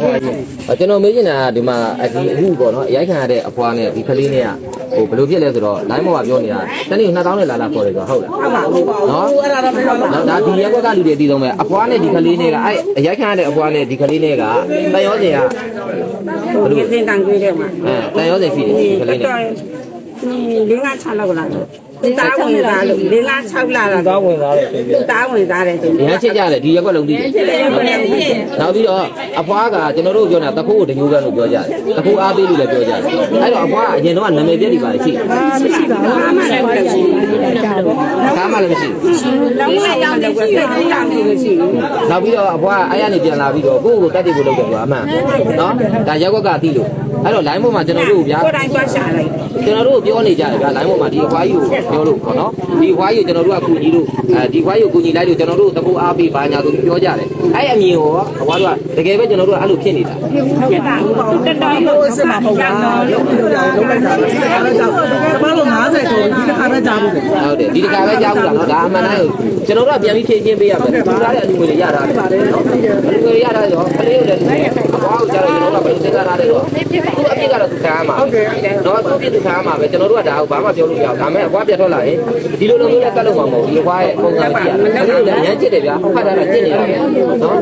ကျွန်တော်မေးချင်တာကဒီမှာဒီအခုပေါ့နော်အရိုက်ခံရတဲ့အဖွားနဲ့ဒီကလေးနဲ့ကဟိုဘယ်လိုဖြစ်လဲဆိုတော့ line ပေါ်ကပြောနေတာတနေ့2000နဲ့လာလာခေါ်တယ်ဆိုတော့ဟုတ်လားဟုတ်ပါဘူးပေါ့နော်အဲ့ဒါတော့မဟုတ်ပါဘူးနော်ဒါဒီရက်ကွက်ကလူတွေအတီးဆုံးပဲအဖွားနဲ့ဒီကလေးနဲ့ကအဲ့အရိုက်ခံရတဲ့အဖွားနဲ့ဒီကလေးနဲ့ကတန်ရောစင်ကဟိုဒီစင်တန်ကြီးတဲ့မှာအဲတန်ရောစင်ရှိတယ်ဒီကလေးနဲ့လေးငါ6လောက်လာတော့ သူသားဝင်သားလို့လေးငါ6လာတာသားဝင်သားတယ်သူသားဝင်သားတယ်ဆိုရမ်းချစ်ကြတယ်ဒီရက်ကွက်လုံးတည်တယ်နောက်ပြီးတော့အဖွားကကျွန်တော်တို့ပြောနေတာတခိုးကိုတညိုးကန်လို့ပြောကြတယ်တခိုးအားပေးလို့လည်းပြောကြတယ်အဲ့တော့အဖွားကအရင်တော့နာမည်ပြက်တွေပါရှိတယ်မရှိပါဘူးအားမလည်းမလုပ်ဘူးကားမှလည်းမရှိဘူးလုံးဝရောင်းနေကွယ်စိတ်ကြီးတာမျိုးမရှိဘူးနောက်ပြီးတော့အဖွားအဲ့ရနေပြန်လာပြီးတော့ကိုယ့်ကိုတက်တယ်ကိုလုပ်တယ်ကွာအမှန်နော်ဒါရက်ကွက်ကသိလို့ အဲ့တော့ line ပေါ်မှာကျွန်တော်တို့ဗျာကိုယ်တိုင်သွားရှာလိုက်ကျွန်တော်တို့ပြောနေကြတယ်ဗျာ line ပေါ်မှာဒီအဖွားကြီးကိုပြောလို့ပေါ့နော်ဒီအဖွားကြီးကိုကျွန်တော်တို့ကကူညီလို့အဲဒီအဖွားကြီးကိုကူညီလိုက်လို့ကျွန်တော်တို့တကူအားပေးပါညာဆိုပြောကြတယ်အဲ့အမြင်ကိုအဖွားတို့ကတကယ်ပဲကျွန်တော်တို့ကအဲ့လိုဖြစ်နေတာဖြစ်တာဘူးပေါ့တော်တော်ကိုအစ်မဟုတ်လားလုံးလုံးလုံးလိုက်တာလည်းအဲ့ဒါကြောင့်ကျမတို့90ကျော်ဒီတစ်ခါပဲ ကြားဘူးလေဟုတ်တယ်ဒီတခါပဲကြားဘူးလားနော်ဒါအမှန်တမ်းကျွန်တော်တို့ကပြန်ပြီးဖြည့်ချင်းပေးရမယ်ထူထားတဲ့အလူငွေတွေရတာနော်အလူငွေတွေရတာရောကလေးတွေလည်းအဖွားကိုကြားတော့ကျွန်တော်တို့ကဘယ်လိုစဉ်းစားထားလဲတော့သူအပြစ်ကတော့သူခံရမှာဟုတ်တယ်နော်သူအပြစ်သူခံရမှာပဲကျွန်တော်တို့ကဒါကိုဘာမှပြောလို့မရဘူးဒါမဲ့အဖွားပြတ်ထွက်လာရင်ဒီလိုလိုမျိုးနဲ့ကတ်လို့မှာမဟုတ်ဘူးဒီအဖွားရဲ့ပုံစံကြည့်ရတယ်ကလေးတွေလည်းရမ်းချစ်တယ်ဗျာဖတ်ထားတာချစ်နေတာပဲနော်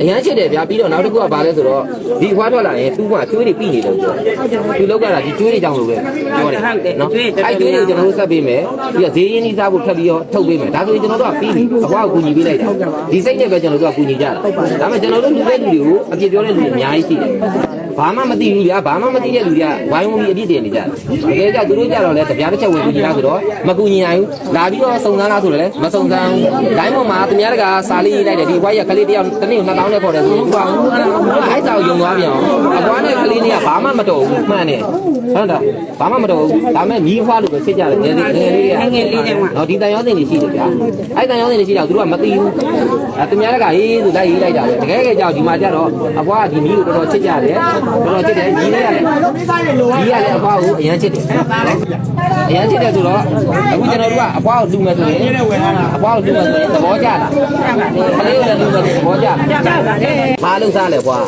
အရန်ချစ်တယ်ဗျာပြီးတော့နောက်တစ်ခုကဘာလဲဆိုတော့ဒီအဖွားထွက်လာရင်သူ့ကကျွေးတွေပြီးနေလို့ပြောသူလောက်ကတာဒီကျွေးတွေကြောင့်လို့ပဲပြောတယ်နော်အဲ့ကျွေးတွေကျွန်တော်တို့ဆက်ပေးမယ်ပြီးတော့ဈေးရင်းကြီးစားဖို့ထပ်ပြီးတော့ထုတ်ပေးမယ်ဒါဆိုရင်ကျွန်တော်တို့ကပြီးပြီအဖွားကိုကူညီပေးလိုက်တာဒီစိတ်နဲ့ပဲကျွန်တော်တို့ကကူညီကြတာဒါပေမဲ့ကျွန်တော်တို့လူတဲ့လူတွေကိုအပြစ်ပြောတဲ့လူတွေအများကြီးရှိတယ် ဘာမှမသိဘူးဗျာဘာမှမသိတဲ့လူတွေကဝိုင်းဝန်းပြီးအပြစ်တင်နေကြတယ်တကယ်ကြသူတို့ကြတော့လေတပြားတစ်ချက်ဝင်ကူညီလားဆိုတော့မကူညီနိုင်ဘူးလာပြီးတော့စုံစမ်းလားဆိုတော့လေမစုံစမ်းဘူးဒိုင်းပေါ်မှာသူများတကစာလေးရေးလိုက်တယ်ဒီဘွားကြီးကကလေးတယောက်တစ်နေ့2000နဲ့ခေါ်တယ်ဆိုတော့သူကအဲ့စာကိုယုံသွားပြန်အောင်အဘွားနဲ့ကလေးနဲ့ကဘာမှမတော်ဘူးမှန်တယ်ဟုတ်တယ်ဘာမှမတော်ဘူးဒါမဲ့မိဖွားလို့ပဲဖြစ်ကြတယ်ငယ်ငယ်လေးကငယ်လေးတဲ့မှာနော်ဒီတန်ရောင်းစင်တွေရှိတယ်ဗျာအဲ့တန်ရောင်းစင်တွေရှိတော့သူတို့ကမသိဘူးအဲသူများတကဟေးဆိုလိုက်ရေးလိုက်တာပဲတကယ်တကယ်ကြောက်ဒီမှာကျတော့အဘွားကဒီမီးကိုတော်တော်ချစ်ကြတယ်တော်တော်ချစ်တယ်ညီလေးကလည်းညီကလည်းအဘွားကိုအရန်ချစ်တယ်အရန်ချစ်တယ်ဆိုတော့အခုကျွန်တော်တို့ကအဘွားကိုလူမယ်ဆိုရင်အဘွားကိုလူမယ်ဆိုရင်သဘောကျလားကလေးကိုလည်းလူမယ်ဆိုရင်သဘောကျလားကြပါတယ်ဘာလို့စားလဲဘွား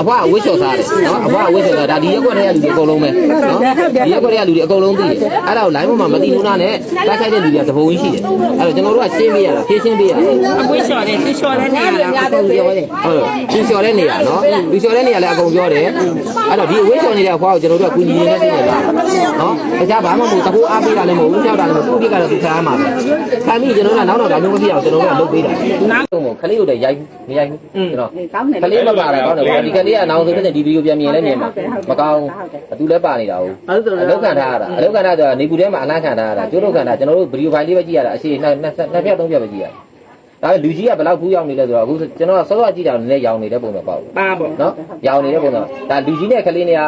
အဘွားကဝှစ်ချော်စားတယ်နော်အဘွားကဝှစ်ချော်စားဒါဒီရက်ွက်တွေကလူတွေအကုန်လုံးပဲနော်ဒီရက်ွက်တွေကလူတွေအကုန်လုံးသိတယ်အဲ့ဒါကို line ပေါ်မှာမသိဘူးနာနဲ့တိုက်ခိုက်တဲ့လူတွေကသဘုံကြီးရှိတယ်အဲ့တော့ကျွန်တော်တို့ကရှင်းပေးရတာဖြည့်ရှင်းပေးရတယ်အကွေးလျှော်တယ်သူလျှော်တဲ့နေရာကအကုန်ပြောတယ်ဟုတ်လူလျှော်တဲ့နေရာနော်လူလျှော်တဲ့နေရာလည်းအကုန်ပြောတယ်အဲ့တော့ဒီအဝေးလျှော်နေတဲ့အဖွားကိုကျွန်တော်တို့ကကူညီနေနေသိနေတာနော်တခြားဘာမှမဟုတ်တကူအားပေးတာလည်းမဟုတ်ဘူးကြောက်တာလည်းမဟုတ်ဘူးသူ့အပြစ်ကတော့သူခံရမှာပဲခံပြီးကျွန်တော်ကနောက်တော့ဒါမျိုးမဖြစ်အောင်ကျွန်တော်တို့ကလုပ်ပေးတာနောက်တော့ခလေးကိုလည်းရိုက်မရိုက်ဘူးကျွန်တော်ကောင်းတယ်ကလေးမပါတာကောင်းတယ်ဗျာဒီကလေးကနောက်ဆိုတဲ့ဒီဗီဒီယိုပြန်မြင်လဲမြင်မှာမကောင်းဘူးသူလည်းပါနေတာဟုတ်အလုတ်ခံထားရတာအလုတ်ခံထားဆိုတာနေပူထဲမှာအနာခံထားရတာကျိုးတို့ခံထားကျွန်တော်တို့ဗီဒီယိုဖိုင်လေးပဲကြည့်ရတာအရှိနှစ်နှစ်နှစ်ဖြတ်သုံးဖြတ်ပဲကြည့်ရတာ ဒါပေမဲ့လူကြီးကဘယ်လောက်ဖူးရောက်နေလဲဆိုတော့အခုကျွန်တော်ကစောစောကြည့်တာလည်းရောင်နေတဲ့ပုံပဲပေါ့ပါပေါ့နော်ရောင်နေတဲ့ပုံတော့ဒါလူကြီးနဲ့ကလေးနဲ့က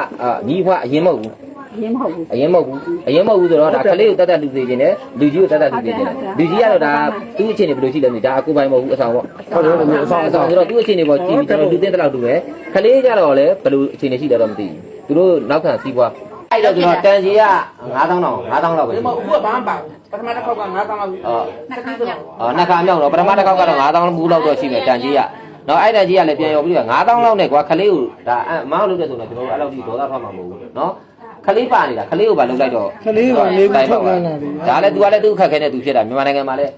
ညီဖွားအရင်မဟုတ်ဘူးရင်းမဟုတ်ဘူးအရင်မဟုတ်ဘူးအရင်မဟုတ်ဘူးဆိုတော့ဒါကလေးကိုတတ်တတ်လူသေးခြင်းနဲ့လူကြီးကိုတတ်တတ်လူသေးခြင်းနဲ့လူကြီးကတော့ဒါသူ့အခြေအနေဘယ်လိုရှိလဲဆိုဒါအကူပိုင်မဟုတ်ဘူးအဆောင်ပေါ့ဟုတ်တယ်ဟုတ်တယ်အဆောင်အဆောင်ဆိုတော့သူ့အခြေအနေပေါ်ကြည့်ပြီးကျွန်တော်လူသိတဲ့လောက်တူပဲကလေးကြတော့လည်းဘယ်လိုအခြေအနေရှိလဲတော့မသိဘူးသူတို့နောက်ခံစီးပွား အဲ့တော့ကျွန်တော်တန်ကြီးက9000တောင်9000လောက်ပဲဒီမှာဥပဘာမှပါပထမတစ်ခေါက်က9000လောက်အော်အော်နှစ်ခါမြောက်တော့ပထမတစ်ခေါက်ကတော့9000ဘူးလောက်တော့ရှိမယ်တန်ကြီးကနော်အဲ့တန်ကြီးကလည်းပြန်ရောပြီးတော့9000လောက်နဲ့ကွာကလေးကိုဒါအမောင်းလုပ်တဲ့ဆိုတော့ကျွန်တော်တို့အဲ့လောက်ထိဒေါသထွက်မှာမဟုတ်ဘူးနော်ခလေးပါနေတာခလေးကိုပါလုပ်လိုက်တော့ကလေးကလေးကထုတ်လာတယ်ဒါလည်း तू ကလည်းသူ့ခက်ခဲနဲ့ तू ဖြစ်တာမြန်မာနိုင်ငံမှာလည်း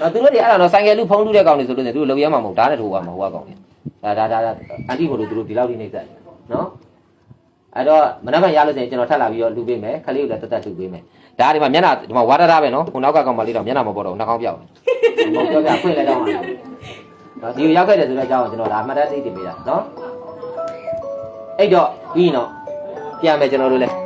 တော့သူတို့တွေအဲ့ဒါတော့ဆိုင်ကယ်လူဖုံးလူတဲ့ကောင်တွေဆိုလို့နေသူတို့လုံရမှာမဟုတ်ဒါနဲ့ထိုးရမှာဟိုကကောင်တွေဒါဒါဒါအန်တီကိုတို့သူတို့ဒီလောက်ထိနှိမ့်ဆက်နော် အဲ့တော့မနက်ဖြန်ရလို့ဆိုရင်ကျွန်တော်ထပ်လာပြီးတော့လူပေးမယ်ခလေးကိုလည်းတက်တက်လူပေးမယ်ဒါဒီမှာမျက်နှာဒီမှာဝါဒတာပဲနော်ခုနောက်ကကောင်မလေးတော့မျက်နှာမပေါ်တော့နှာခေါင်းပြောက်တယ်ပြောပြဖွင့်လဲတော့မှာနော်ဒီရောက်ခဲ့တယ်ဆိုတဲ့အကြောင်းကိုကျွန်တော်ဒါအမှတ်တမ်းသိတင်ပေးတာနော်အဲ့တော့ပြီးနော်ပြန်မယ်ကျွန်တော်တို့လည်း